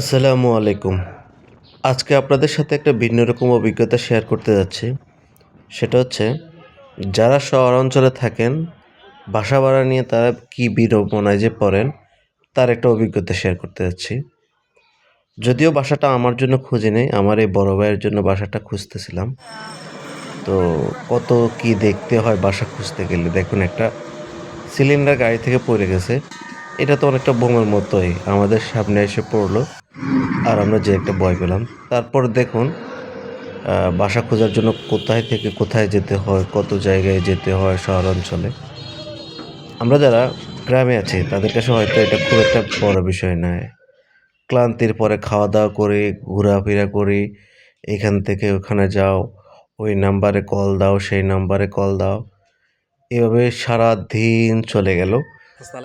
আসসালামু আলাইকুম। আজকে আপনাদের সাথে একটা ভিন্ন রকম অভিজ্ঞতা শেয়ার করতে যাচ্ছি। সেটা হচ্ছে, যারা শহর অঞ্চলে থাকেন, বাসা ভাড়া নিয়ে তারা কী বিড়ম্বনায় যে পড়েন, তার একটা অভিজ্ঞতা শেয়ার করতে যাচ্ছি। যদিও বাসাটা আমার জন্য খুঁজে নেই, আমার এই বড় ভাইয়ের জন্য বাসাটা খুঁজতেছিলাম। তো কত কি দেখতে হয় বাসা খুঁজতে গেলে, দেখুন একটা সিলিন্ডার গাড়ি থেকে পড়ে গেছে। এটা তো অনেকটা বোমের মতোই আমাদের সামনে এসে পড়ল। আর আমরা যে একটা বয় পেলাম। তারপর দেখুন বাসা খোঁজার জন্য কোথায় থেকে কোথায় যেতে হয়, কত জায়গায় যেতে হয় শহর অঞ্চলে আমরা যারা গ্রামে আছি, তাদের কাছে হয়তো এটা খুব একটা বড় বিষয় নয়। ক্লান্তির পরে খাওয়া দাওয়া করি, ঘোরাফেরা করি, এখান থেকে ওখানে যাও, ওই নাম্বারে কল দাও, সেই নাম্বারে কল দাও। এভাবে সারা দিন চলে গেল।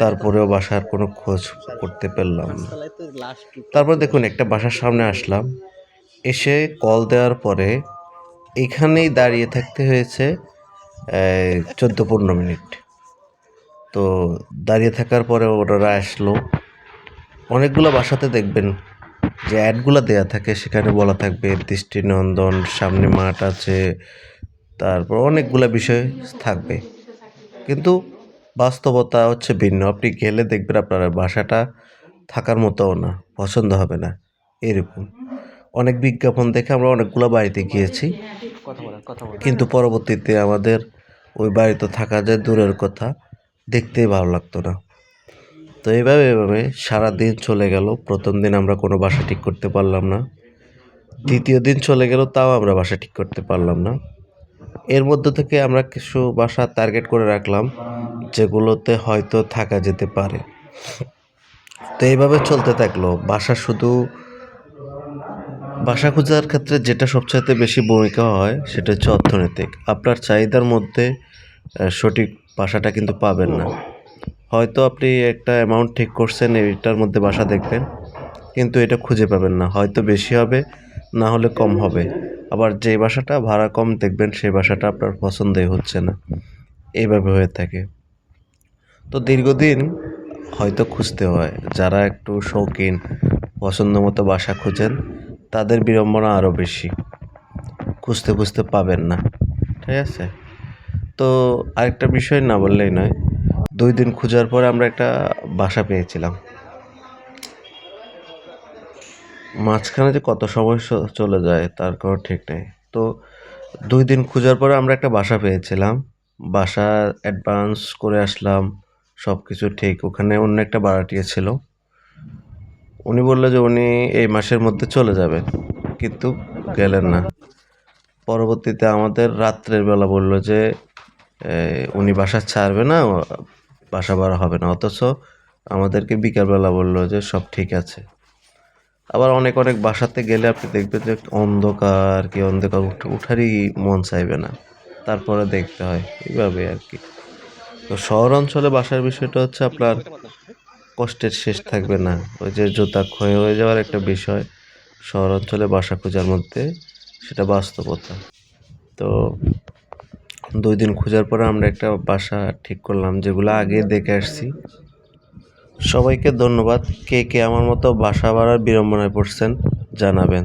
তারপরেও বাসার কোনো খোঁজ করতে পারলাম না। তারপর দেখুন, একটা বাসার সামনে আসলাম। এসে কল দেওয়ার পরে এখানেই দাঁড়িয়ে থাকতে হয়েছে চোদ্দ পনেরো মিনিট। তো দাঁড়িয়ে থাকার পরে ওনারা আসলো। অনেকগুলো বাসাতে দেখবেন যে অ্যাডগুলো দেওয়া থাকে, সেখানে বলা থাকবে দৃষ্টিনন্দন সামনে মাঠ আছে, তারপর অনেকগুলো বিষয় থাকবে। কিন্তু বাস্তবতা হচ্ছে ভিন্ন। আপনি গেলে দেখবেন আপনার বাসাটা থাকার মতোও না পছন্দ হবে না এরকম। অনেক বিজ্ঞাপন দেখে আমরা অনেকগুলো বাড়িতে গিয়েছি। কিন্তু পরবর্তীতে আমাদের ওই বাড়িতে থাকা যায় দূরের কথা দেখতেই ভালো লাগতো না। তো এইভাবে এভাবে সারাদিন চলে গেল। প্রথম দিন আমরা কোনো বাসা ঠিক করতে পারলাম না। দ্বিতীয় দিন চলে গেল তাও আমরা বাসা ঠিক করতে পারলাম না। এর মধ্যে থেকে আমরা কিছু বাসা টার্গেট করে রাখলাম, যেগুলোতে হয়তো থাকা যেতে পারে। তো এইভাবে চলতে থাকল। বাসা শুধু, বাসা খোঁজার ক্ষেত্রে যেটা সবচাইতে বেশি ভূমিকা হয়, সেটা হচ্ছে অর্থনৈতিক। আপনার চাহিদার মধ্যে সঠিক বাসাটা কিন্তু পাবেন না। হয়তো আপনি একটা অ্যামাউন্ট ঠিক করছেন এইটার মধ্যে বাসা দেখবেন, কিন্তু এটা খুঁজে পাবেন না। হয়তো বেশি হবে, না হলে কম হবে। আবার যে বাসাটা ভাড়া কম দেখবেন, সেই বাসাটা আপনার পছন্দই হচ্ছে না। এইভাবে হয়ে থাকে। তো দীর্ঘদিন হয়তো খুঁজতে হয়, যারা একটু শৌখিন পছন্দ মতো বাসা খুঁজেন, তাদের বিড়ম্বনা আরও বেশি। খুঁজতে খুঁজতে পাবেন না, ঠিক আছে? তো আরেকটা বিষয় না বললেই নয়, দুই দিন খোঁজার পরে আমরা একটা বাসা পেয়েছিলাম। মাঝখানে যে কত সময় চলে যায়, তার কোনো ঠিক নেই। তো দুই দিন খোঁজার পরে আমরা একটা বাসা পেয়েছিলাম। বাসা অ্যাডভান্স করে আসলাম সব কিছু ঠিক। ওখানে অন্য একটা ভাড়াটিয়া ছিল। উনি বলল যে উনি এই মাসের মধ্যে চলে যাবেন, কিন্তু গেলেন না। পরবর্তীতে আমাদের রাত্রের বেলা বলল যে উনি বাসা ছাড়বে না, বাসা ভাড়া হবে না। অথচ আমাদেরকে বিকালবেলা বলল যে সব ঠিক আছে। আবার অনেক অনেক বাসাতে গেলে আপনি দেখবেন যে অন্ধকার কি অন্ধকার উঠারই মন চাইবে না। তারপরে দেখতে হয়, এইভাবে আর কি। তো শহর অঞ্চলে বাসার বিষয়টা হচ্ছে আপনার কষ্টের শেষ থাকবে না। ওই যে জুতা ক্ষয় হয়ে যাওয়ার একটা বিষয়, শহর অঞ্চলে বাসা খোঁজার মধ্যে সেটা বাস্তবতা। তো দুই দিন খোঁজার পরে আমরা একটা বাসা ঠিক করলাম, যেগুলো আগে দেখে আসছি। সবাইকে ধন্যবাদ। কে কে আমার মতো বাসা ভাড়ার বিড়ম্বনায় পড়ছেন জানাবেন।